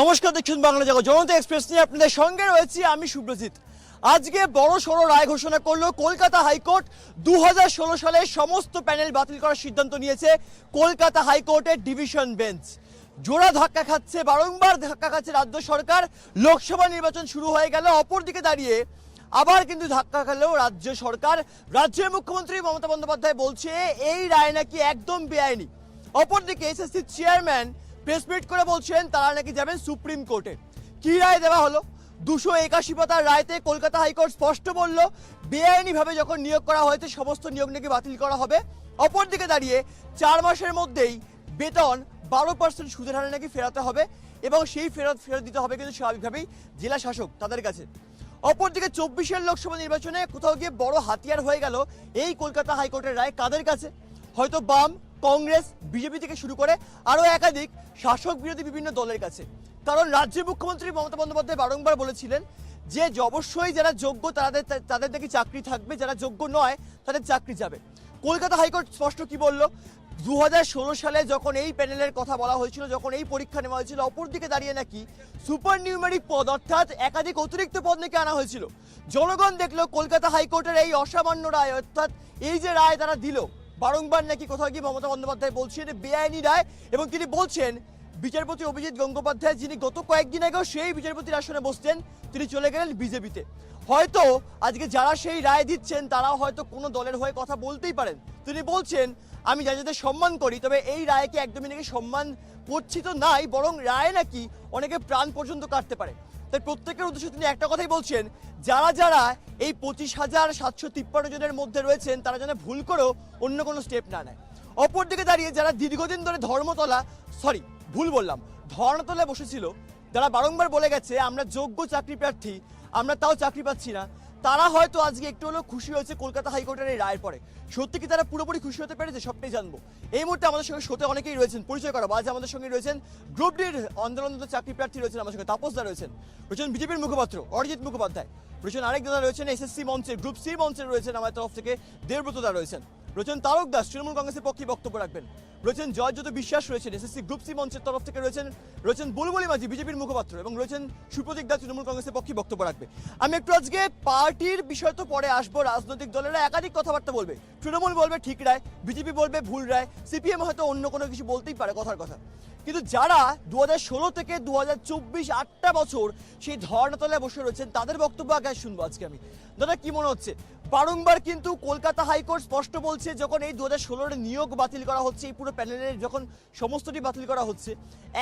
নমস্কার, দেখছেন বাংলা জগৎ। জনতা এক্সপ্রেস নিয়ে আপনাদের সঙ্গে রয়েছি আমি সুব্রজিৎ। আজকে বড় সড়ো রায় ঘোষণা করল কলকাতা হাইকোর্ট। দু সালে সমস্ত প্যানেল বাতিল করার সিদ্ধান্ত নিয়েছে কলকাতা হাইকোর্টের ডিভিশন বেঞ্চ। জোড়া ধাক্কা খাচ্ছে, বারংবার ধাক্কা খাচ্ছে রাজ্য সরকার। লোকসভা নির্বাচন শুরু হয়ে গেল, অপরদিকে দাঁড়িয়ে আবার কিন্তু ধাক্কা খেলো রাজ্য সরকার। রাজ্যের মুখ্যমন্ত্রী মমতা বন্দ্যোপাধ্যায় বলছে, এই রায় নাকি একদম বেআইনি। অপরদিকে এসএসসি চেয়ারম্যান প্রেস মিট করে বলছেন তারা নাকি যাবেন সুপ্রিম কোর্টে কি রায় দেওয়া হলো? দুশো একাশি পাতার রায়তে কলকাতা হাইকোর্ট স্পষ্ট বলল, বেআইনিভাবে যখন নিয়োগ করা হয়েছে, সমস্ত নিয়োগ নাকি বাতিল করা হবে। অপরদিকে দাঁড়িয়ে চার মাসের মধ্যেই বেতন বারো পার্সেন্ট সুদের হারে নাকি ফেরাতে হবে এবং সেই ফেরত ফেরত দিতে হবে কিন্তু স্বাভাবিকভাবেই জেলা শাসক তাদের কাছে। অপরদিকে চব্বিশের লোকসভা নির্বাচনে কোথাও গিয়ে বড় হাতিয়ার হয়ে গেল এই কলকাতা হাইকোর্টের রায় কাদের কাছে? হয়তো বাম কংগ্রেস, বিজেপি থেকে শুরু করে আরও একাধিক শাসক বিরোধী বিভিন্ন দলের কাছে। কারণ রাজ্যের মুখ্যমন্ত্রী মমতা বন্দ্যোপাধ্যায় বারংবার বলেছিলেন যে অবশ্যই যারা যোগ্য তাদের তাদের নাকি চাকরি থাকবে, যারা যোগ্য নয় তাদের চাকরি যাবে। কলকাতা হাইকোর্ট স্পষ্ট কি বলল? দু হাজার ষোলো সালে যখন এই প্যানেলের কথা বলা হয়েছিল, যখন এই পরীক্ষা নেওয়া হয়েছিল, অপরদিকে দাঁড়িয়ে নাকি সুপার নিউমেরিক পদ, অর্থাৎ একাধিক অতিরিক্ত পদ নাকি আনা হয়েছিল। জনগণ দেখল কলকাতা হাইকোর্টের এই অসামান্য রায়, অর্থাৎ এই যে রায় তারা দিল বারংবার নাকি কোথাও গিয়ে মমতা বন্দ্যোপাধ্যায় বলছেন, বেআইনি রায়, এবং তিনি বলছেন, বিচারপতি অভিজিৎ গঙ্গোপাধ্যায়, যিনি গত কয়েকদিন আগেও সেই বিচারপতির আসনে বসতেন, তিনি চলে গেলেন বিজেপিতে। হয়তো আজকে যারা সেই রায় দিচ্ছেন, তারাও হয়তো কোনো দলের হয়ে কথা বলতেই পারেন। তিনি বলছেন, আমি যাদের সম্মান করি, তবে এই রায়কে একদমই নাকি সম্মান করছি তো নাই, বরং রায় নাকি অনেকে প্রাণ পর্যন্ত কাটতে পারে। তাই প্রত্যেকের উদ্দেশ্যে তিনি একটা কথাই বলছেন, যারা যারা এই পঁচিশ হাজার সাতশো তিপ্পান্ন জনের মধ্যে রয়েছেন, তারা যেন ভুল করেও অন্য কোনো স্টেপ না নেয়। অপরদিকে দাঁড়িয়ে যারা দীর্ঘদিন ধরে ধর্মতলা সরি ভুল বললাম, ধর্মতলায় বসেছিল যারা বারংবার বলে গেছে, আমরা যোগ্য চাকরি প্রার্থী, আমরা তাও চাকরি পাচ্ছি না। তারা হয়তো আজকে একটু হলেও খুশি হয়েছে কলকাতা হাইকোর্টের এই রায়ের পরে। সত্যি কি তারা পুরোপুরি খুশি হতে পেরেছে? সবটাই জানব। এই মুহূর্তে আমাদের সঙ্গে শোতে অনেকেই রয়েছেন। পরিচয় করা আজ আমাদের সঙ্গে রয়েছেন গ্রুপ ডির আন্দোলনরত চাকরি প্রার্থী রয়েছেন আমাদের সঙ্গে। তাপসদা রয়েছেন। রয়েছেন বিজেপির মুখপাত্র অরিজিৎ মুখোপাধ্যায়। রয়েছেন আরেক দাদা রয়েছেন এসএসসি মঞ্চে। গ্রুপ সি মঞ্চে রয়েছেন আমার তরফ থেকে দেবব্রত দা রয়েছেন। রয়েছেন তারক দাস, তৃণমূল কংগ্রেসের পক্ষে বক্তব্য রাখবেন। রয়েছেন জয়জ্যোত বিশ্বাস, রয়েছেন এসএসসি গ্রুপ সি মঞ্চের তরফ থেকে রয়েছেন রয়েছেন বুলবুলি মাঝি, বিজেপির মুখপাত্র এবং রয়েছেন সুপ্রতীক দাস তৃণমূল কংগ্রেসের পক্ষে বক্তব্য রাখবে। আমি একটু আজকে পার্টির বিষয় তো পরে আসব, রাজনৈতিক দলেরা একাধিক কথাবার্তা বলবে। তৃণমূল বলবে ঠিক রায়, বিজেপি বলবে ভুল রায়, সিপিএম হয়তো অন্য কোনো কিছু বলতেই পারে কথার কথা। কিন্তু যারা দু ষোলো থেকে দু হাজার চব্বিশ আটটা বছর সেই ধর্ণাতলায় বসে রয়েছেন, তাদের বক্তব্য আগে শুনব আজকে আমি। দাদা, কি মনে হচ্ছে? বারংবার কিন্তু কলকাতা হাইকোর্ট স্পষ্ট বলছে যখন এই দু হাজার নিয়োগ বাতিল করা হচ্ছে, এই পুরো প্যানেলের যখন সমস্তটি বাতিল করা হচ্ছে,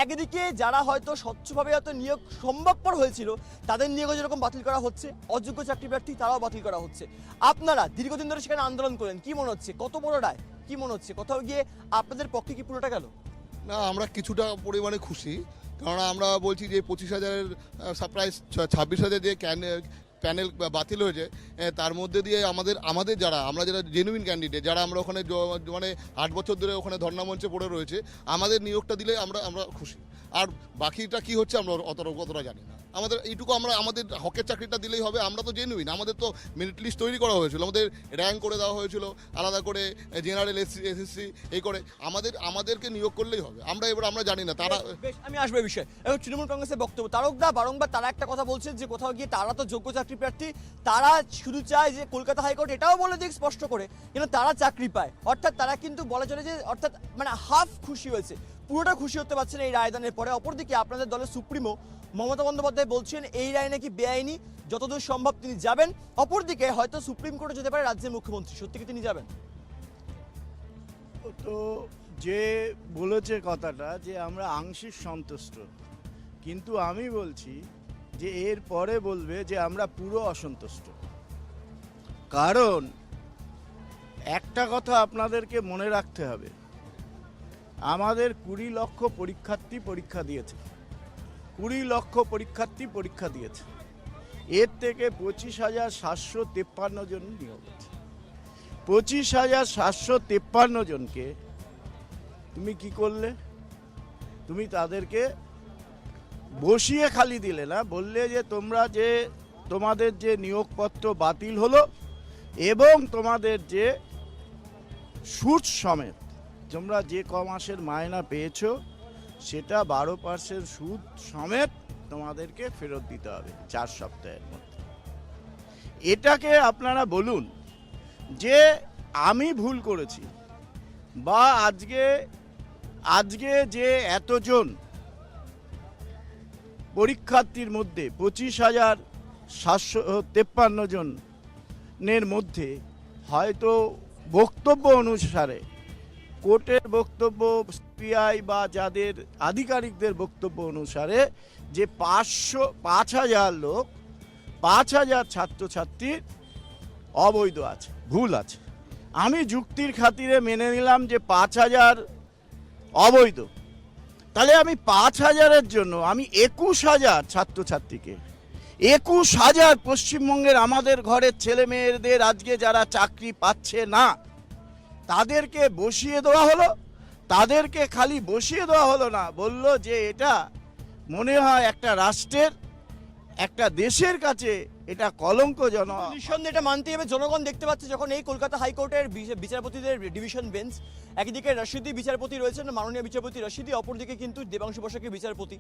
একদিকে যারা হয়তো স্বচ্ছভাবে হয়তো নিয়োগ সম্ভবপর হয়েছিল, তাদের নিয়োগ যেরকম বাতিল করা হচ্ছে, অযোগ্য চাকরি প্রার্থী তারাও বাতিল করা হচ্ছে। আপনারা দীর্ঘদিন ধরে সেখানে আন্দোলন করেন, কি মনে হচ্ছে? কত বড় রায়? কি মনে হচ্ছে? কোথাও গিয়ে আপনাদের পক্ষে কি পুরোটা গেল? না, আমরা কিছুটা পরিমাণে খুশি কারণ আমরা বলছি যে পঁচিশ হাজারের সারপ্রাইজ ছাব্বিশ হাজার দিয়ে প্যানেল বাতিল হয়েছে তার মধ্যে দিয়ে আমাদের আমাদের যারা, আমরা যারা জেনুইন ক্যান্ডিডেট যারা আমরা ওখানে মানে আট বছর ধরে ওখানে ধর্ণা মঞ্চে পড়ে রয়েছে, আমাদের নিয়োগটা দিলে আমরা আমরা খুশি। আর বাকিটা কি হচ্ছে আমরা অতটা অতটা জানি না। আমাদের এইটুকু আমরা আমাদের হকের চাকরিটা দিলেই হবে, আমরা তো জেনুইন আমাদের তো মেরিট লিস্ট তৈরি করা হয়েছিল, আমাদের র্যাঙ্ক করে দেওয়া হয়েছিল, আলাদা করে জেনারেল এসসি এসএসসি এই করে। আমাদের আমাদেরকে নিয়োগ করলেই হবে। আমরা এবার আমরা জানি না, তারা আমি আসব বিষয়ে। এবং তৃণমূল কংগ্রেসের বক্তব্য, তারকদা বারংবার তারা একটা কথা বলছেন যে কোথাও গিয়ে তারা তো যোগ্য চাকরি প্রার্থী, তারা শুধু চায় যে কলকাতা হাইকোর্ট, এটাও বলে দিক স্পষ্ট করে, যেন তারা চাকরি পায়। অর্থাৎ তারা কিন্তু বলা চলে যে, অর্থাৎ মানে হাফ খুশি হয়েছে। পুরোটা খুশি হতে পারছে না এই রায়দানের পরে। অপরদিকে আপনাদের দলের সুপ্রিমো মমতা বন্দ্যোপাধ্যায় বলছেন, এই রায় নাকি বেআইনি, যতদূর সম্ভব তিনি যাবেন। অপরদিকে হয়তো সুপ্রিম কোর্টে যেতে পারে রাজ্যের মুখ্যমন্ত্রী। সত্যি কি তিনি যাবেন? তো যে বলেছে কথাটা যে আমরা আংশিক সন্তুষ্ট, কিন্তু আমি বলছি যে এর পরে বলবে যে আমরা পুরো অসন্তুষ্ট। কারণ একটা কথা আপনাদেরকে মনে রাখতে হবে আমাদের কুড়ি লক্ষ পরীক্ষার্থী পরীক্ষা দিয়েছে। কুড়ি লক্ষ পরীক্ষার্থী পরীক্ষা দিয়েছে। এর থেকে পঁচিশ হাজার সাতশো তেপ্পান্ন জন নিয়োগ হয়েছে। পঁচিশ হাজার সাতশো তেপ্পান্ন জনকে তুমি কি করলে? তুমি তাদেরকে বসিয়ে খালি দিলে না, বললে যে তোমরা যে তোমাদের যে নিয়োগপত্র বাতিল হলো এবং তোমাদের যে সুদ সমেত তোমরা যে ক মাসের মায়না পেয়েছ, সেটা বারো পার্সেন্ট সুদ সমেত তোমাদেরকে ফেরত দিতে হবে চার সপ্তাহের মধ্যে। এটাকে আপনারা বলুন যে আমি ভুল করেছি বা আজকে আজকে যে এতজন পরীক্ষার্থীর মধ্যে পঁচিশ হাজার সাতশো তেপ্পান্ন জনের মধ্যে হয়তো বক্তব্য অনুসারে কোর্টের বক্তব্য সিপিআই বা যাদের আধিকারিকদের বক্তব্য অনুসারে যে পাঁচশো, পাঁচ হাজার লোক, পাঁচ হাজার ছাত্রছাত্রীর অবৈধ আছে, ভুল আছে। আমি যুক্তির খাতিরে মেনে নিলাম যে পাঁচ হাজার অবৈধ। তাহলে আমি পাঁচ হাজারের জন্য, আমি একুশ হাজার ছাত্রছাত্রীকে, একুশ হাজার পশ্চিমবঙ্গের আমাদের ঘরের ছেলে মেয়েদের আজকে যারা চাকরি পাচ্ছে না তাদেরকে বসিয়ে দেওয়া হলো। তাদেরকে খালি বসিয়ে দেওয়া হলো না, বলল যে এটা মনে হয় একটা রাষ্ট্রের, একটা দেশের কাছে এটা কলঙ্কজনক। নিঃসন্দেহে এটা মানতেই হবে। জনগণ দেখতে পাচ্ছে যখন এই কলকাতা হাইকোর্টের বিচ- বিচারপতিদের ডিভিশন বেঞ্চ, একদিকে রশিদি বিচারপতি রয়েছেন, মাননীয় বিচারপতি রশিদি, অপরদিকে কিন্তু দেবাংশু বসাকের বিচারপতি।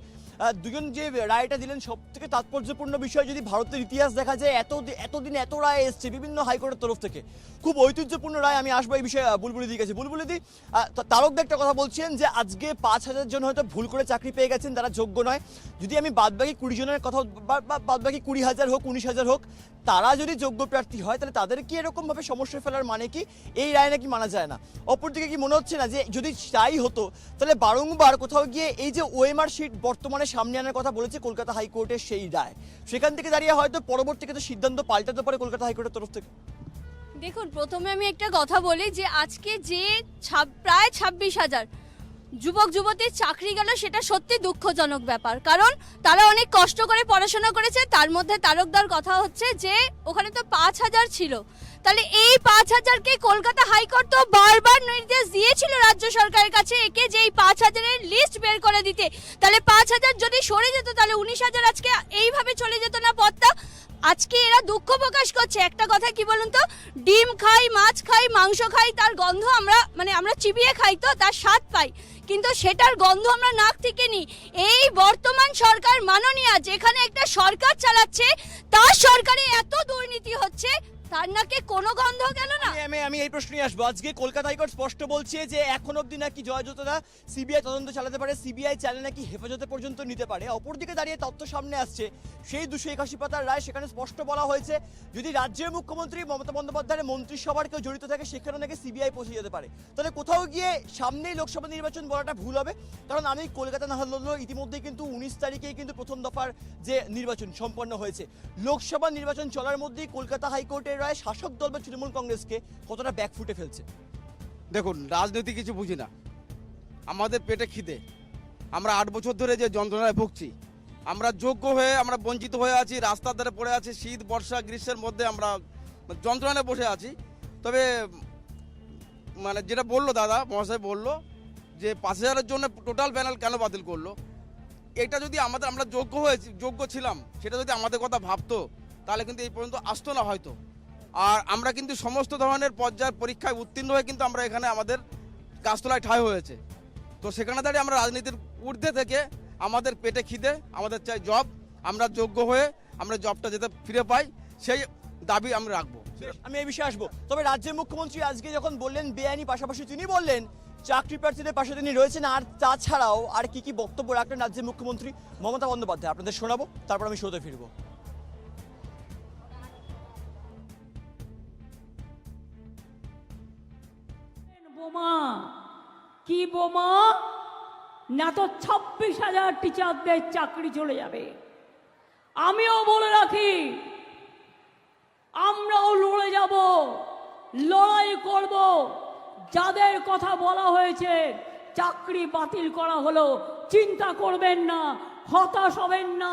দুজন যে রায়টা দিলেন সব থেকে তাৎপর্যপূর্ণ বিষয় যদি ভারতের ইতিহাস দেখা যায়, এত এতদিন এত রায় এসছে বিভিন্ন হাইকোর্টের তরফ থেকে। খুব ঐতিহ্যপূর্ণ রায় আমি আসব এই বিষয়ে বুলবুলিদি কাছে। বুলবুলিদি তারকদা একটা কথা বলছেন যে, আজকে পাঁচ হাজার জন হয়তো ভুল করে চাকরি পেয়ে গেছেন, তারা যোগ্য নয়। যদি আমি বাদবাকি কুড়ি জনের কথা বাদবাকি কুড়ি হাজার হোক, উনিশ হাজার হোক, তারা যদি যোগ্য প্রার্থী হয়, তাহলে তাদের কি এরকম ভাবে সমস্যায় ফেলার মানে কি? এই রায় নাকি মানা যায় না। অপরদিকে কি মনে হচ্ছে না যে যদি তাই হতো, তাহলে বারংবার কোথাও গিয়ে এই যে ওএমআর শিট বর্তমানে সামনে আনার কথা বলেছে কলকাতা হাইকোর্টের সেই রায়। সেখান থেকে দাঁড়িয়ে হয়তো পরবর্তী ক্ষেত্রে সিদ্ধান্ত পাল্টাতে পারে কলকাতা হাইকোর্টের তরফ থেকে। দেখুন, প্রথমে আমি একটা কথা বলি যে আজকে যে প্রায় ছাব্বিশ হাজার যুবক যুবতীর চাকরি গেল, সেটা সত্যি দুঃখজনক ব্যাপার। কারণ তারা অনেক কষ্ট করে পড়াশোনা করেছে, তার মধ্যে তারকদার কথা হচ্ছে যে, ওখানে তো পাঁচ হাজার ছিল। তাহলে এই পাঁচ হাজারকে কলকাতা হাইকোর্ট তো বারবার নির্দেশ দিয়েছিল রাজ্য সরকারের কাছে, একে যে এই পাঁচ হাজারের লিস্ট বের করে দিতে। তাহলে পাঁচ হাজার যদি সরে যেত, তাহলে উনিশ হাজার আজকে এইভাবে চলে যেত না পথটা? আজকে এরা দুঃখ প্রকাশ করছে। একটা কথা কি বলুন তো? ডিম খাই, মাছ খাই, মাংস খাই, তার গন্ধ আমরা মানে আমরা চিবিয়ে খাই তো, তার স্বাদ পাই। কিন্তু সেটার গন্ধ আমরা নাক থেকে নিই। এই বর্তমান সরকার মাননীয়া, যেখানে একটা সরকার চালাচ্ছে, তার সরকারে এত দুর্নীতি হচ্ছে তার নাকে কোনো গন্ধ গেল না? আমি- আমি এই প্রশ্নই আসব। আজকে কলকাতা হাইকোর্ট স্পষ্ট বলছে যে এখন অবধি নাকি জয়যতরা সিবিআই তদন্ত চালাতে পারে, সিবিআই চালে নাকি হেফাজতে পর্যন্ত নিতে পারে। অপরদিকে দাঁড়িয়ে তথ্য সামনে আসছে, সেই দুশো একাশি পাতার রায় সেখানে স্পষ্ট বলা হয়েছে। যদি রাজ্যের মুখ্যমন্ত্রী মমতা বন্দ্যোপাধ্যায়ের মন্ত্রিসভার কেউ জড়িত থাকে, সেখানে নাকি সিবিআই পৌঁছে যেতে পারে। তাহলে কোথাও গিয়ে সামনেই লোকসভা নির্বাচন বলাটা ভুল হবে, কারণ আমি কলকাতা না হলেও ইতিমধ্যেই কিন্তু উনিশ তারিখেই কিন্তু প্রথম দফার যে নির্বাচন সম্পন্ন হয়েছে। লোকসভা নির্বাচন চলার মধ্যেই কলকাতা হাইকোর্টের রায় শাসক দল বা তৃণমূল কংগ্রেসকে কতটা ব্যাকফুটে ফেলছে? দেখুন, রাজনীতি কিছু বুঝি না। আমাদের পেটে খিদে। আমরা আট বছর ধরে যে যন্ত্রণায় ভুগছি। আমরা যোগ্য হয়ে আমরা বঞ্চিত হয়ে আছি, রাস্তার ধারে পড়ে আছি, শীত, বর্ষা, গ্রীষ্মের মধ্যে আমরা যন্ত্রণায় বসে আছি। তবে মানে যেটা বলল দাদা, মহাশয় বলল যে পাঁচ হাজারের জন্য টোটাল প্যানেল কেন বাতিল করল? এটা যদি আমাদের, আমরা যোগ্য হয়েছি, যোগ্য ছিলাম, সেটা যদি আমাদের কথা ভাবতো, তাহলে কিন্তু এই পর্যন্ত আসতো না হয়তো। আর আমরা কিন্তু সমস্ত ধরনের পর্যায়ের পরীক্ষায় উত্তীর্ণ হয়ে কিন্তু আমরা এখানে আমাদের গাছতলায় ঠাঁই হয়েছে। তো সেখানে দাঁড়িয়ে আমরা রাজনীতির ঊর্ধ্বে থেকে আমাদের পেটে খিদে, আমাদের চাই জব, আমরা যোগ্য হয়ে আমরা জবটা যেতে ফিরে পাই, সেই দাবি আমরা রাখব। আমি এই বিষয়ে আসব। তবে রাজ্যের মুখ্যমন্ত্রী আজকে যখন বললেন, বেআইনি পাশাপাশি তিনি বললেন, চাকরি প্রার্থীদের পাশে তিনি রয়েছেন। আর তাছাড়াও আর কি কি বক্তব্য রাখলেন রাজ্যের মুখ্যমন্ত্রী মমতা বন্দ্যোপাধ্যায়? আপনাদের শোনাবো, তারপর আমি শোতে ফিরবো। বোমা? কি বোমা? না তো ছাব্বিশ হাজার টিচারদের চাকরি চলে যাবে। আমিও বলে রাখি, আমরাও লড়ে যাব, লড়াই করব। যাদের কথা বলা হয়েছে, চাকরি বাতিল করা হলো, চিন্তা করবেন না, হতাশ হবেন না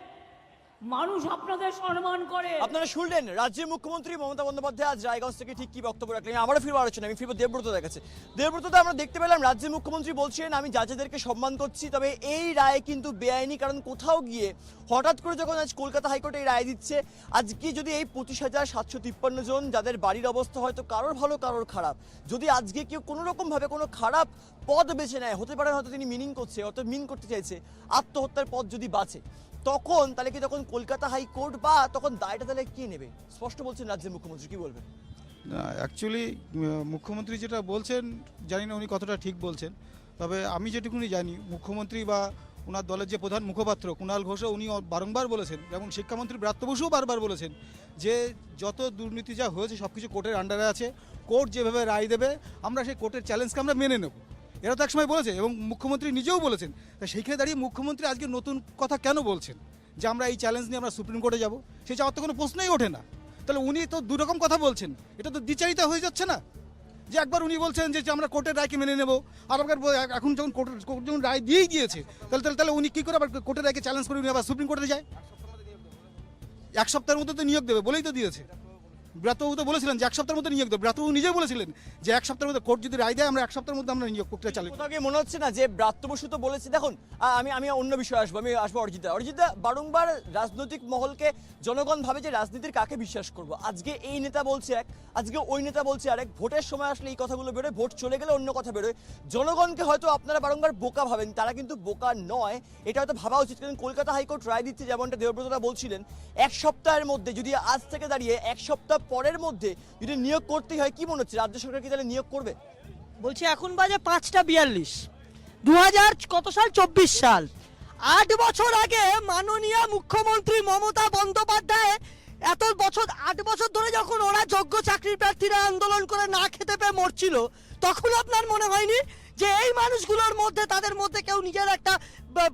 মানুষ আপনাদের সম্মান করে। আপনারা শুনলেন রাজ্যের মুখ্যমন্ত্রী মমতা বন্দ্যোপাধ্যায় আজ রায়গঞ্জ থেকে ঠিক কি বক্তব্য রাখলেন? আবারও ফিরবো আলোচনা আমি ফিরবো দেবব্রতদের কাছে দেবব্রতদা, আমরা দেখতে পেলাম রাজ্যের মুখ্যমন্ত্রী বলছেন, আমি জাজেদেরকে সম্মান করছি, তবে এই রায় কিন্তু বেআইনি, কারণ কোথাও গিয়ে হঠাৎ করে যখন আজ কলকাতা হাইকোর্টে এই রায় দিচ্ছে, আজকে যদি এই পঁচিশ হাজার সাতশো তিপ্পান্ন জন যাদের বাড়ির অবস্থা হয়তো কারোর ভালো, কারোর খারাপ, যদি আজকে কেউ কোনো রকমভাবে কোনো খারাপ পদ বেছে নেয়, হতে পারে হয়তো তিনি মিনিং করছে, হয়তো মিন করতে চাইছে, আত্মহত্যার পথ যদি বাঁচে তখন তাহলে কি তখন কলকাতা হাইকোর্ট বা তখন দায়টা তাহলে কে নেবে? স্পষ্ট বলছেন রাজ্যের মুখ্যমন্ত্রী, কি বলবেন? না অ্যাকচুয়ালি মুখ্যমন্ত্রী যেটা বলছেন, জানি না উনি কতটা ঠিক বলছেন, তবে আমি যেটুকুনি জানি, মুখ্যমন্ত্রী বা ওনার দলের যে প্রধান মুখপাত্র কুণাল ঘোষও উনি বারংবার বলেছেন, যেমন শিক্ষামন্ত্রী ব্রাত্য বসুও বারবার বলেছেন যে যত দুর্নীতি যা হয়েছে সব কিছু কোর্টের আন্ডারে আছে, কোর্ট যেভাবে রায় দেবে, আমরা সেই কোর্টের চ্যালেঞ্জকে আমরা মেনে নেব। এরা তো একসময় বলেছে এবং মুখ্যমন্ত্রী নিজেও বলেছেন। তা সেইখানে দাঁড়িয়ে মুখ্যমন্ত্রী আজকে নতুন কথা কেন বলছেন? যে আমরা এই চ্যালেঞ্জ নিয়ে আমরা সুপ্রিম কোর্টে যাব সেই যাওয়ার তো কোনো প্রশ্নই ওঠে না। তাহলে উনি তো দু রকম কথা বলছেন, এটা তো দ্বিচারিতা হয়ে যাচ্ছে না? যে একবার উনি বলছেন যে আমরা কোর্টের রায়কে মেনে নেব, আর এখন যখন কোর্ট যখন রায় দিয়েই দিয়েছে, তাহলে তাহলে তাহলে উনি কী করে আবার কোর্টের রায়কে চ্যালেঞ্জ করে উনি আবার সুপ্রিম কোর্টে যায়? এক সপ্তাহের মধ্যে তো নিয়োগ দেবে বলেই তো দিয়েছে। ব্রাতবাবু তো বলেছিলেন যে এক সপ্তাহের মধ্যে নিয়োগ দেবে। ব্রাতবাবু নিজেই বলেছিলেন যে এক সপ্তাহের মধ্যে কোর্ট যদি রায় দেয়, আমরা এক সপ্তাহের মধ্যে আমরা নিয়োগ প্রক্রিয়া চালু কোথাও মনে হচ্ছে না যে ব্রাত্য বসু তো বলেছে, দেখুন আমি আমি অন্য বিষয়ে আসব, আমি আসব অরিজিতা। অরিজিতা, বারংবার রাজনৈতিক মহলকে জনগণ ভাবে যে রাজনীতির কাকে বিশ্বাস করব? আজকে এই নেতা বলছে এক, আজকে ওই নেতা বলছে আরেক, ভোটের সময় আসলে এই কথাগুলো বেরোয়, ভোট চলে গেলে অন্য কথা বেরোয়। জনগণকে হয়তো আপনারা বারংবার বোকা ভাবেন, তারা কিন্তু বোকা নয়। এটা হয়তো ভাবা উচিত, কারণ কলকাতা হাইকোর্ট রায় দিচ্ছে, যেমনটা দেবব্রতরা বলছিলেন, এক সপ্তাহের মধ্যে যদি আজ থেকে দাঁড়িয়ে এক সপ্তাহ পরের মধ্যে যদি নিয়োগ করতেই হয়, কি মনে হচ্ছে? রাজ্য সরকার কি তাহলে নিয়োগ করবে? বলছি, এখন বাজে পাঁচটা বিয়াল্লিশ। দু কত সাল? চব্বিশ সাল। আট বছর আগে মাননীয় মুখ্যমন্ত্রী মমতা বন্দ্যোপাধ্যায় এত বছর, আট বছর ধরে যখন ওরা যোগ্য চাকরির প্রার্থীরা আন্দোলন করে না খেতে পেয়ে মরছিল, তখন আপনার মনে হয়নি যে এই মানুষগুলোর মধ্যে তাদের মধ্যে কেউ নিজের একটা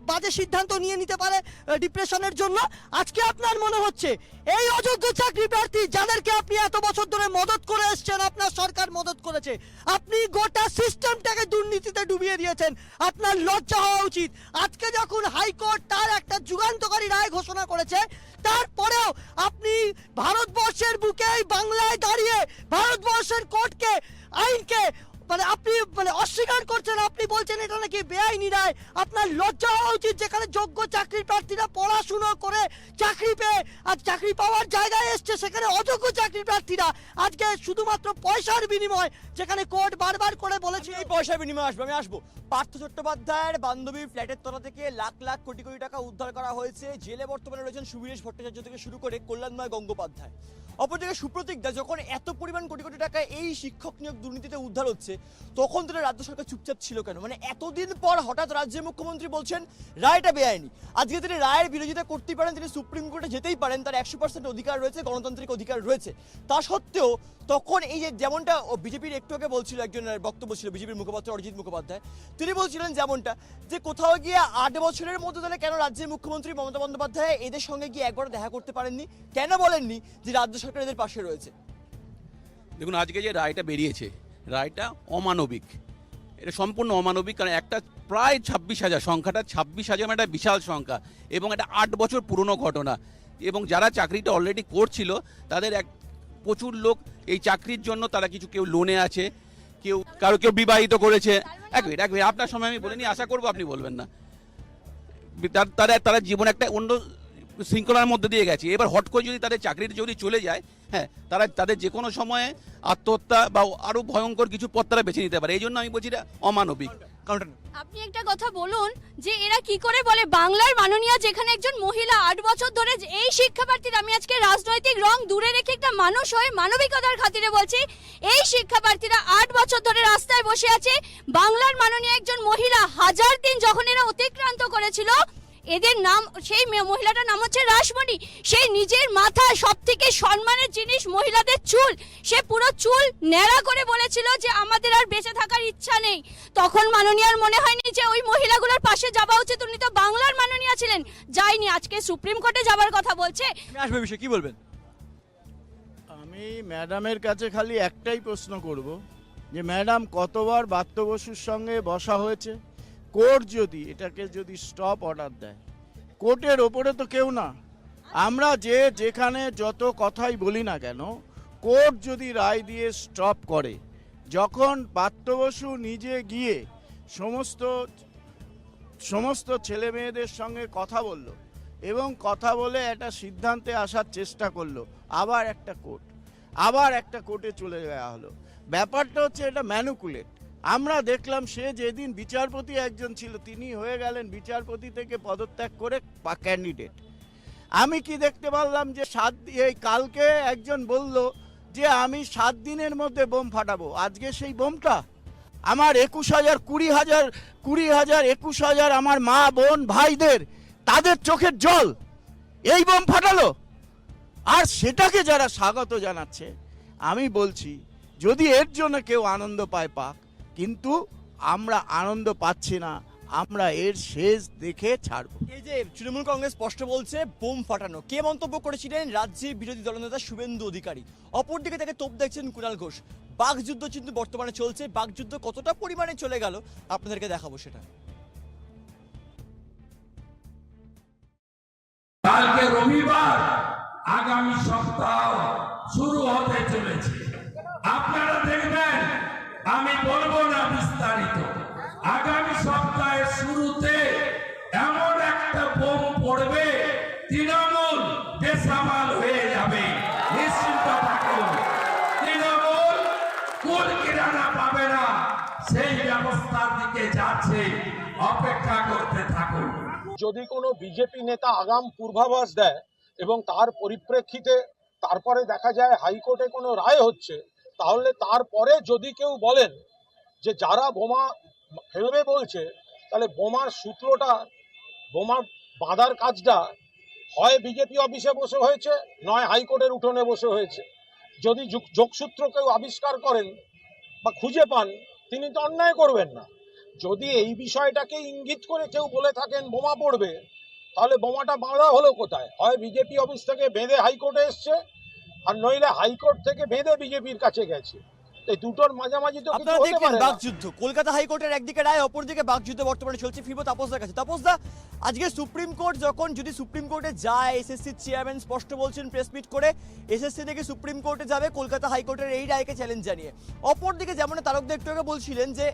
বাজে সিদ্ধান্ত নিয়ে নিতে পারে ডিপ্রেশনের জন্য। আজকে আপনার মনে হচ্ছে, এই অযোগ্য চাকরি প্রার্থী যাদেরকে আপনি এত বছর ধরে মদত করে এসছেন, আপনার সরকার মদত করেছে, আপনি গোটা সিস্টেমটাকে দুর্নীতিতে ডুবিয়ে দিয়েছেন। আপনার লজ্জা হওয়া উচিত। আজকে যখন হাইকোর্ট তার একটা যুগান্তকারী রায় ঘোষণা করেছে, তারপরেও আপনি ভারতবর্ষের বুকে বাংলায় দাঁড়িয়ে, ভারতবর্ষের কোর্টকে, আইনকে মানে আপনি মানে অস্বীকার করছেন, আপনি বলছেন এটা নাকি বেআইনি রায়। আপনার লজ্জা হওয়া উচিত যেখানে যোগ্য চাকরির প্রার্থীরা পড়াশুনো করে চাকরি পেয়ে আজ চাকরি পাওয়ার জায়গায় এসছে, সেখানে অযোগ্য চাকরি প্রার্থীরা। আজকে শুধুমাত্র পয়সার বিনিময়, যেখানে কোর্ট বারবার করে বলেছে এই পয়সার বিনিময়ে আসব, আমি আসব। পার্থ চট্টোপাধ্যায়ের বান্ধবীর ফ্ল্যাটের তলা থেকে লাখ লাখ কোটি কোটি টাকা উদ্ধার করা হয়েছে। জেলে বর্তমানে রয়েছেন সুবীরেশ ভট্টাচার্য থেকে শুরু করে কল্যাণময় গঙ্গোপাধ্যায়। অপরদিকে সুপ্রতীক দা, যখন এত পরিমাণ কোটি কোটি টাকা এই শিক্ষক নিয়োগ দুর্নীতিতে উদ্ধার হচ্ছে, তখন তো রাজ্য সরকার চুপচাপ ছিল কেন? মানে এতদিন পর হঠাৎ রাজ্যের মুখ্যমন্ত্রী বলছেন, রায়টা বেআইনি। আজকে তিনি রায়ের বিরোধিতা করতেই পারেন, তিনি সুপ্রিম কোর্টে যেতেই পারেন, তার একশো পার্সেন্ট অধিকার রয়েছে, গণতান্ত্রিক অধিকার রয়েছে। তা সত্ত্বেও তখন এই যে যেমনটা বিজেপির একটু আগে বলছিল, একজন বক্তব্য ছিল বিজেপির মুখপাত্র অরিজিৎ মুখোপাধ্যায়, তিনি বলছিলেন যেমনটা, যে কোথাও গিয়ে আট বছরের মধ্যে তাহলে কেন রাজ্যের মুখ্যমন্ত্রী মমতা বন্দ্যোপাধ্যায় এদের সঙ্গে গিয়ে একবার দেখা করতে পারেননি? কেন বলেননি যে রাজ্য সরকার এদের পাশে রয়েছে। দেখুন, আজকে যে রায়টা বেরিয়েছে, রায়টা অমানবিক। এটা সম্পূর্ণ অমানবিক, কারণ একটা প্রায় ছাব্বিশ হাজার, সংখ্যাটা ছাব্বিশ হাজার মানে একটা বিশাল সংখ্যা এবং এটা আট বছর পুরনো ঘটনা। এবং যারা চাকরিটা অলরেডি করছিল, তাদের এক প্রচুর লোক এই চাকরির জন্য তারা কিছু কেউ লোনে আছে, কেউ কারও কেউ বিবাহিত করেছে। এক মিনিট এক মিনিট আপনার সময় আমি বলিনি, আশা করব আপনি বলবেন না। তার- তারা তারা জীবন একটা অন্য শৃঙ্খলার মধ্যে দিয়ে গেছে। এবার হট করে যদি তাদের চাকরিটা যদি চলে যায় হ্যাঁ তারা তাদের যে কোনো সময়ে আত্মহত্যা বা আরও ভয়ঙ্কর কিছু পথ তারা বেছে নিতে পারে। এই জন্য আমি বলছি এটা অমানবিক। কাউন্টার আপনি একটা কথা বলুন যে এরা কি করে বলে? বাংলার মাননীয় যেখানে একজন মহিলা আট বছর ধরে যে এই শিক্ষাপ্রার্থীর আমি আজকে রাজনৈতিক রং দূরে রেখে একটা মানুষ হয়ে মানবিকতার খাতিরে বলছি এই শিক্ষাপ্রার্থীরা আট বছর ধরে রাস্তায় বসে আছে। বাংলার মাননীয় একজন মহিলা হাজার দিন যখন এরা অতিক্রান্ত করেছিল এদের নাম সেই মহিলাটার নাম হচ্ছে রাসমণি। সেই নিজের মাথায় সব থেকে সম্মানের জিনিস মহিলাদের চুল। সে পুরো চুল ন্যাড়া করে বলেছিল যে আমাদের আর বেঁচে থাকার ইচ্ছা নেই। তখন মাননীয়ার মনে হয়নি যে ওই মহিলাগুলোর পাশে যাওয়া উচিত। উনি তো বাংলার মাননীয়া ছিলেন। যায়নি আজকে সুপ্রিম কোর্টে যাবার কথা বলছে। আমি আসবে বিষয়ে কি বলবেন? আমি ম্যাডামের কাছে খালি একটাই প্রশ্ন করব। যে ম্যাডাম কতবার বাত্য বসুর সঙ্গে বসা হয়েছে? কোর্ট যদি এটাকে যদি স্টপ অর্ডার দেয়, কোর্টের ওপরে তো কেউ না। আমরা যে যেখানে যত কথাই বলি না কেন, কোর্ট যদি রায় দিয়ে স্টপ করে, যখন বাত্য বসু নিজে গিয়ে সমস্ত সমস্ত ছেলে মেয়েদের সঙ্গে কথা বলল এবং কথা বলে একটা সিদ্ধান্তে আসার চেষ্টা করল, আবার একটা কোর্ট, আবার একটা কোর্টে চলে যাওয়া হলো। ব্যাপারটা হচ্ছে এটা ম্যানুকুলেট। আমরা দেখলাম সে যেদিন বিচারপতি একজন ছিল, তিনি হয়ে গেলেন বিচারপতি থেকে পদত্যাগ করে ক্যান্ডিডেট আমি কি দেখতে পারলাম যে সাত এই কালকে একজন বলল যে আমি সাত দিনের মধ্যে বোম ফাটাবো। আজকে সেই বোমটা? আমার একুশ হাজার কুড়ি হাজার কুড়ি হাজার একুশ হাজার আমার মা, বোন, ভাইদের, তাদের চোখের জল। এই বোম ফাটালো। আর সেটাকে যারা স্বাগত জানাচ্ছে, আমি বলছি, যদি এর জন্য কেউ আনন্দ পায় পাক কিন্তু আমরা আনন্দ পাচ্ছি না আমরা এর শেষ দেখে ছাড়বো। এই যে তৃণমূল কংগ্রেস স্পষ্ট বলছে বোম ফাটানো। কে মন্তব্য করেছিলেন? রাজ্যে বিরোধী দলনেতা শুভেন্দু অধিকারী। অপরদিকে তাকে তোপ দেখছেন কুণাল ঘোষ। বাকযুদ্ধ কিন্তু বর্তমানে চলছে। বাকযুদ্ধ কতটা পরিমাণে চলে গেল আপনাদেরকে দেখাবো সেটা। কালকে রবিবার আগামী সপ্তাহ শুরু হতে চলেছে। আপনারা দেখবেন আমি বলব না বিস্তারিত। আগামী সপ্তাহের শুরুতে এমন একটা বোম পড়বে, তৃণমূল বেসামাল হয়ে যাবে। যদি কোনো বিজেপি নেতা আগাম পূর্বাভাস দেয় এবং তার পরিপ্রেক্ষিতে তারপরে দেখা যায় হাইকোর্টে কোনো রায় হচ্ছে তাহলে তারপরে যদি কেউ বলেন যে যারা বোমা ফেলবে বলছে, তাহলে বোমার সূত্রটা বোমা বাঁধার কাজটা হয় বিজেপি অফিসে বসে হয়েছে, নয় হাইকোর্টের উঠোনে বসে হয়েছে। যদি যোগ- যোগসূত্র কেউ আবিষ্কার করেন বা খুঁজে পান, তিনি তো অন্যায় করবেন না। যদি এই বিষয়টাকে ইঙ্গিত করে কেউ বলে থাকেন বোমা পড়বে, তাহলে বোমাটা বাঁধা হলো কোথায়? হয় বিজেপি অফিস থেকে বেঁধে হাইকোর্টে এসছে আর নইলে হাইকোর্ট থেকে বেঁধে বিজেপির কাছে গেছে। এই দুটোর মাঝামাঝি তো আপনারা দেখলেন বাকযুদ্ধ। কলকাতা হাইকোর্টের একদিকে রায় অপরদিকে বাকযুদ্ধ বর্তমানে চলছে ফিরবো তাপসদার কাছে। তাপসদা আজকে সুপ্রিম কোর্ট যখন যদি সুপ্রিম কোর্টে যায় এসএসসি চেয়ারম্যান স্পষ্ট বলছেন প্রেস মিট করে এসএসসি থেকে সুপ্রিম কোর্টে যাবে কলকাতা হাইকোর্টের এই রায়কে চ্যালেঞ্জ জানিয়ে। অপরদিকে যেমন তারকদা একটু আগে বলছিলেন যে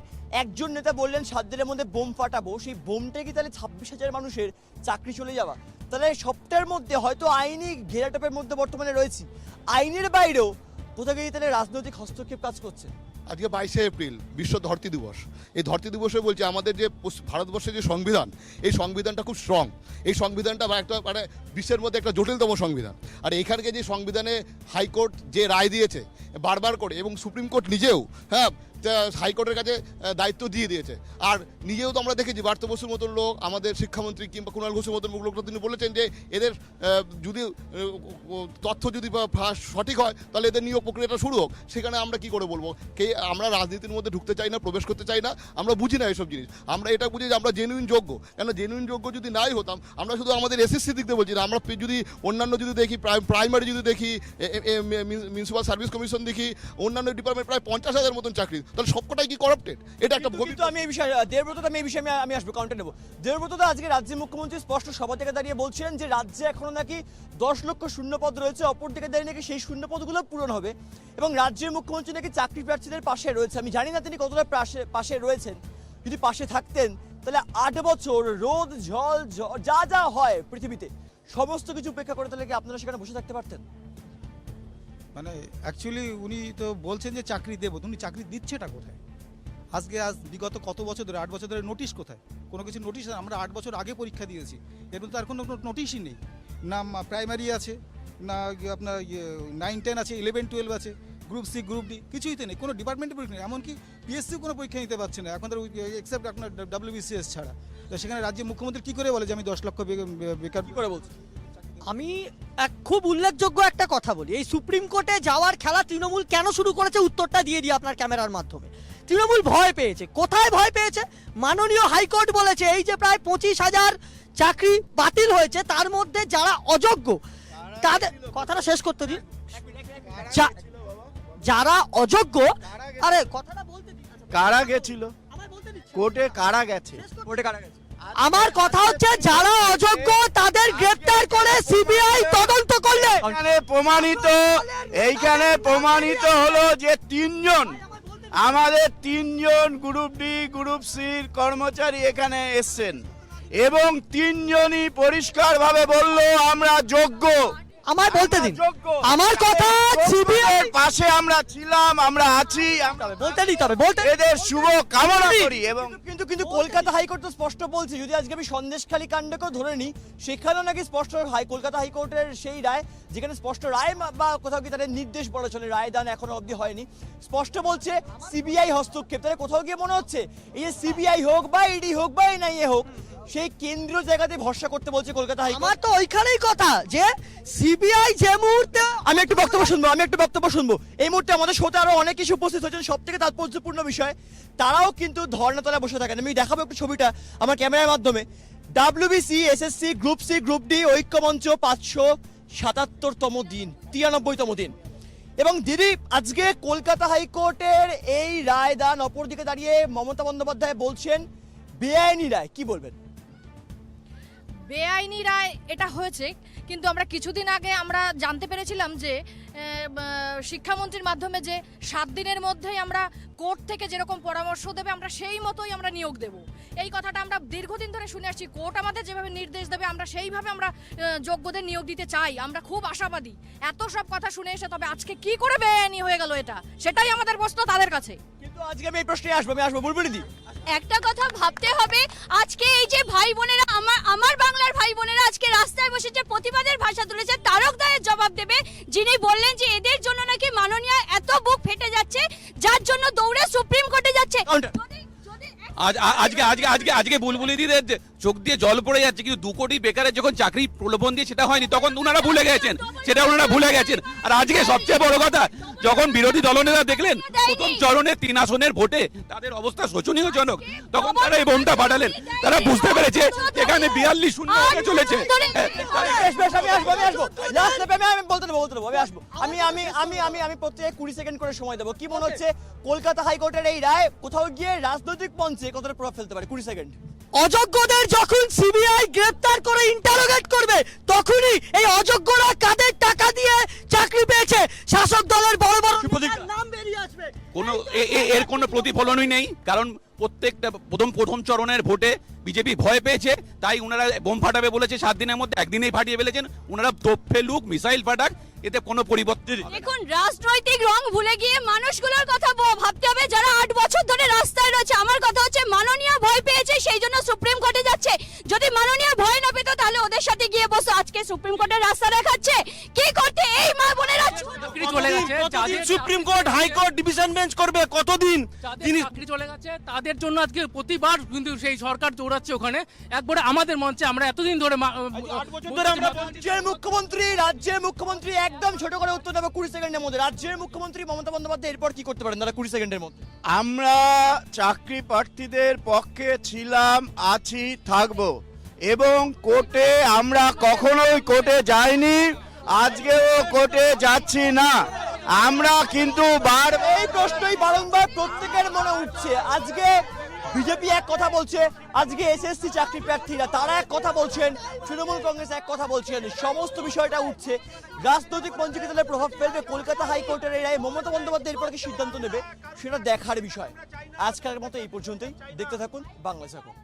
একজন নেতা বললেন সাত দিনের মধ্যে বোম ফাটাবো সেই বোমটা কি তাহলে ছাব্বিশ হাজার মানুষের চাকরি চলে যাওয়া? তাহলে সবটার মধ্যে হয়তো আইনি ঘেরাটোপের মধ্যে বর্তমানে রয়েছি। আইনের বাইরেও কোথাও গিয়ে তাহলে রাজনৈতিক হস্তক্ষেপ কাজ করছে? আজকে বাইশে এপ্রিল, বিশ্ব ধরতি দিবস। এই ধরতি দিবসে বলছি আমাদের যে ভারতবর্ষের যে সংবিধান, এই সংবিধানটা খুব স্ট্রং এই সংবিধানটা একটা মানে বিশ্বের মধ্যে একটা জটিলতম সংবিধান। আর এখানকে যে সংবিধানে হাইকোর্ট যে রায় দিয়েছে, বারবার করে এবং সুপ্রিম কোর্ট নিজেও হ্যাঁ হাইকোর্টের কাছে দায়িত্ব দিয়ে দিয়েছে। আর নিজেও তো আমরা দেখেছি, বার্ত বসুর মতন লোক, আমাদের শিক্ষামন্ত্রী কিংবা কুণাল ঘোষের মতন লোকরা তিনি বলেছেন যে, এদের যদি তথ্য যদি সঠিক হয়, তাহলে এদের নিয়োগ প্রক্রিয়াটা শুরু হোক। সেখানে আমরা কি করে বলব? কে, আমরা রাজনীতির মধ্যে ঢুকতে চাই না, প্রবেশ করতে চাই না, আমরা বুঝি না এসব জিনিস। আমরা এটা বুঝি যে আমরা জেনুইন যোগ্য। কেন জেনুইন যোগ্য যদি নাই হতাম, আমরা শুধু আমাদের এসএসসি দিক দিয়ে বলছি না, আমরা যদি অন্যান্য যদি দেখি প্রাইমারি যদি দেখি মিউনিসিপাল সার্ভিস কমিশন দেখি, অন্যান্য ডিপার্টমেন্ট প্রায় পঞ্চাশ হাজার মতন চাকরি। তাহলে সবকটাই কি করাপ্টেড এটা একটা কিন্তু- আমি এই বিষয়ে দেবব্রত আমি এই বিষয়ে আমি- আসব কাউন্টার নেব। দেবব্রত আজকে রাজ্যের মুখ্যমন্ত্রী স্পষ্ট সভা থেকে দাঁড়িয়ে বলছিলেন যে রাজ্যে এখনও নাকি দশ লক্ষ শূন্যপদ রয়েছে অপর দিকে দাঁড়িয়ে নাকি সেই শূন্যপদগুলো পূরণ হবে এবং রাজ্যের মুখ্যমন্ত্রী নাকি চাকরি প্রার্থীদের পাশে রয়েছে। আমি জানি না তিনি কতটা পাশে পাশে রয়েছেন। যদি পাশে থাকতেন তাহলে আট বছর রোদ জল যা যা হয় পৃথিবীতে সমস্ত কিছু উপেক্ষা করে তাহলে কি আপনারা সেখানে বসে থাকতে পারতেন? মানে অ্যাকচুয়ালি উনি তো বলছেন যে চাকরি দেবো উনি চাকরি দিচ্ছেটা কোথায়? আজকে আজ বিগত কত বছর ধরে, আট বছর ধরে নোটিশ কোথায়? কোনো কিছু নোটিশ আমরা আট বছর আগে পরীক্ষা দিয়েছি। এর মধ্যে আর কোনো নোটিশই নেই। না প্রাইমারি আছে, না ইয়ে আপনার নাইন টেন আছে ইলেভেন টুয়েলভ আছে গ্রুপ সি গ্রুপ ডি কিছুই তো নেই। কোনো ডিপার্টমেন্টের পরীক্ষা নেই। এমনকি পিএসসিও কোনো পরীক্ষা নিতে পারছে না। এখন এক্সেপ্ট আপনার ডাব্লিউবিসিএস ছাড়া। তো সেখানে রাজ্যের মুখ্যমন্ত্রী কী করে বলে যে আমি দশ লক্ষ বেকার করে বলছেন আমি এক খুব উল্লেখযোগ্য একটা কথা বলি। এই সুপ্রিম কোর্টে যাওয়ার খেলা তৃণমূল কেন শুরু করেছে উত্তরটা দিয়ে দিই আপনার ক্যামেরার মাধ্যমে। তৃণমূল ভয় পেয়েছে। কোথায় ভয় পেয়েছে? মাননীয় হাইকোর্ট বলেছে এই যে প্রায় পঁচিশ হাজার চাকরি বাতিল হয়েছে তার মধ্যে যারা অযোগ্য তাদের কথাটা শেষ করতে দিন। যা- যারা অযোগ্য আরে কথাটা বলতে কারা গেছিল? আমায় বলতে দিচ্ছি। কোর্টে কারা গেছে? কোর্টে কারা গেছে? আমার কথা হচ্ছে যারা অযোগ্য, তাদের গ্রেফতার করে সিবিআই তদন্ত করলে। এখানে প্রমাণিত, এইখানে প্রমাণিত হলো যে তিনজন, আমাদের তিনজন গ্রুপ ডি গ্রুপ সির কর্মচারী এখানে এসছেন। এবং তিনজনই পরিষ্কারভাবে বলল, আমরা যোগ্য। আমায় বলতে দিন। আমার কথা সিবিআই পাশে আমরা ছিলাম আমরা আছি বলতে দিতে হবে বলতে এদের শুভ কামনা করি এবং কিন্তু- কিন্তু কলকাতা হাইকোর্ট তো স্পষ্ট বলছে যদি আজকে আমি সন্দেশখালী কাণ্ডকেও ধরে নিই সেখানেও নাকি স্পষ্ট হাই কলকাতা হাইকোর্টের সেই রায় যেখানে স্পষ্ট রায় বা- বা কোথাও কি তাদের নির্দেশ বলা চলে রায় দান এখনও অবধি হয়নি। স্পষ্ট বলছে সিবিআই হস্তক্ষেপ। তাহলে কোথাও গিয়ে মনে হচ্ছে এই যে সিবিআই হোক বা ইডি হোক বা এনআইএ হোক সেই কেন্দ্রীয় জায়গাতে ভরসা করতে বলছে কলকাতা হাই আমার তো ওইখানেই কথা যে সিবিআই যে মুহূর্তে আমি একটু বক্তব্য শুনব আমি একটু বক্তব্য শুনব। এই মুহূর্তে আমাদের শোতে আরও অনেক কিছু উপস্থিত হয়েছেন সব থেকে তাৎপর্যপূর্ণ বিষয় তারাও কিন্তু ধর্ণাতলায় বসে থাকেন। আমি দেখাবো একটু ছবিটা আমার ক্যামেরার মাধ্যমে। WBC SSC group C group D ঐক্যমঞ্চ পাঁচশো সাতাত্তরতম দিন তিরানব্বইতম দিন। এবং দিদি আজকে কলকাতা হাইকোর্টের এই রায় দান অপরদিকে দাঁড়িয়ে মমতা বন্দ্যোপাধ্যায় বলছেন বেআইনি রায় কি বলবেন? বেআইনি রায় এটা হয়েছে, কিন্তু আমরা কিছুদিন আগে আমরা জানতে পেরেছিলাম যে শিক্ষামন্ত্রীর মাধ্যমে যে সাত দিনের মধ্যেই আমরা কোর্ট থেকে যেরকম পরামর্শ দেবে, আমরা সেই মতোই আমরা নিয়োগ দেব। এই কথাটা আমরা দীর্ঘদিন ধরে শুনে আসছি, কোর্ট আমাদের যেভাবে নির্দেশ দেবে, আমরা সেইভাবে আমরা যোগ্যদের নিয়োগ দিতে চাই, আমরা খুব আশাবাদী। এত সব কথা শুনে এসে তবে আজকে কি করে বেআইনি হয়ে গেল এটা? সেটাই আমাদের প্রশ্ন তাদের কাছে। আজকে আমি এই প্রশ্নে আসব আমি আসব বুলবুলি দি। একটা কথা ভাবতে হবে আজকে এই যে ভাই বোনেরা আমার আমার বাংলার ভাই বোনেরা আজকে রাস্তায় বসে যে প্রতিবাদের ভাষা তুলেছে তারক দায়ের জবাব দেবে যিনি বললেন যে এদের জন্য নাকি মাননীয় এত বুক ফেটে যাচ্ছে যার জন্য দৌড়ে সুপ্রিম কোর্টে যাচ্ছে। আজকে আজকে আজকে আজকে বুলবুলি দিদের চোখ দিয়ে জল পড়ে যাচ্ছে কিন্তু দু কোটি বেকারের যখন চাকরি প্রলোভন দিয়ে সেটা হয়নি তখন ওনারা ভুলে গেছেন। সেটা ওনারা ভুলে গেছেন। আর আজকে সবচেয়ে বড় কথা যখন বিরোধী দলনেতা দেখলেন প্রথম চরণে তিন আসনের ভোটে তাদের অবস্থা শোচনীয়জনক তখন তারা এই বোমটা পাঠালেন। তারা বুঝতে পেরেছে এখানে বিয়াল্লিশ শূন্য চলেছে। হ্যাঁ, আসব। আমি আমি আমি আমি আমি প্রত্যেকে কুড়ি সেকেন্ড করে সময় দেবো। কি মনে হচ্ছে কলকাতা হাইকোর্টের এই রায় কোথাও গিয়ে রাজনৈতিক মঞ্চে কতটা প্রভাব ফেলতে পারে? কুড়ি সেকেন্ড। অযোগ্যদের যখন সিবিআই গ্রেফতার করে ইন্টারোগেট করবে তখনই এই অযোগ্যরা কাদের টাকা দিয়ে চাকরি পেয়েছে? শাসক দলের বড় বড় নাম বেরিয়ে আসবে। কোনো এর কোনো প্রতিফলনই নেই কারণ প্রত্যেকটা প্রথম প্রথম চরণের ভোটে বিজেপি ভয় পেয়েছে তাই ওনারা বোম ফাটাবে বলেছে সাত দিনের মধ্যে একদিনেই ফাটিয়ে ফেলেছেন ওনারা তোপ ফেলুক মিসাইল ফাটাক এতে কোনো পরিবর্তন দেখুন রাজনৈতিক রং ভুলে গিয়ে মানুষগুলোর কথা ভাবতে হবে। যারা আট বছর ধরে রাস্তায় রয়েছে আমার কথা হচ্ছে মাননীয় ভয় পেয়েছে সেই জন্য সুপ্রিম কোর্টে যাচ্ছে। যদি মাননীয় ভয় না পেত তাহলে ওদের সাথে গিয়ে বসো আজকে সুপ্রিম কোর্টের রাস্তা দেখাচ্ছে। কি করতে এই মা বোনেরা Supreme Court High Court division bench করবে? কতদিন? চাকরি চলে গেছে তাদের জন্য আজকে প্রতিবার কিন্তু সেই সরকার দৌড়াচ্ছে ওখানে। একবারে আমাদের মঞ্চে আমরা এতদিন ধরে মা- ধরে আমরা রাজ্যের মুখ্যমন্ত্রী রাজ্যের মুখ্যমন্ত্রী একদম ছোট করে উত্তর দেবো কুড়ি সেকেন্ডের মধ্যে। রাজ্যের মুখ্যমন্ত্রী মমতা বন্দ্যোপাধ্যায় এরপর কি করতে পারেন দাদা কুড়ি সেকেন্ডের মধ্যে? আমরা চাকরি প্রার্থীদের পক্ষে ছিলাম আছি থাকব। এবং কোর্টে আমরা কখনোই কোর্টে যাইনি আজকেও কোর্টে যাচ্ছি না। আমরা কিন্তু বার এই প্রশ্নই বারংবার প্রত্যেকের মনে উঠছে। আজকে বিজেপি এক কথা বলছে, আজকে এসএসসি চাকরি প্রার্থীরা তারা এক কথা বলছেন, তৃণমূল কংগ্রেস এক কথা বলছেন, সমস্ত বিষয়টা উঠছে। রাজনৈতিক পঞ্চায়েত দলের প্রভাব ফেলবে কলকাতা হাইকোর্টের এই রায়, মমতা বন্দ্যোপাধ্যায় এরপর কি সিদ্ধান্ত নেবে, সেটা দেখার বিষয়। আজকালের মতো এই পর্যন্তই, দেখতে থাকুন বাংলা এখন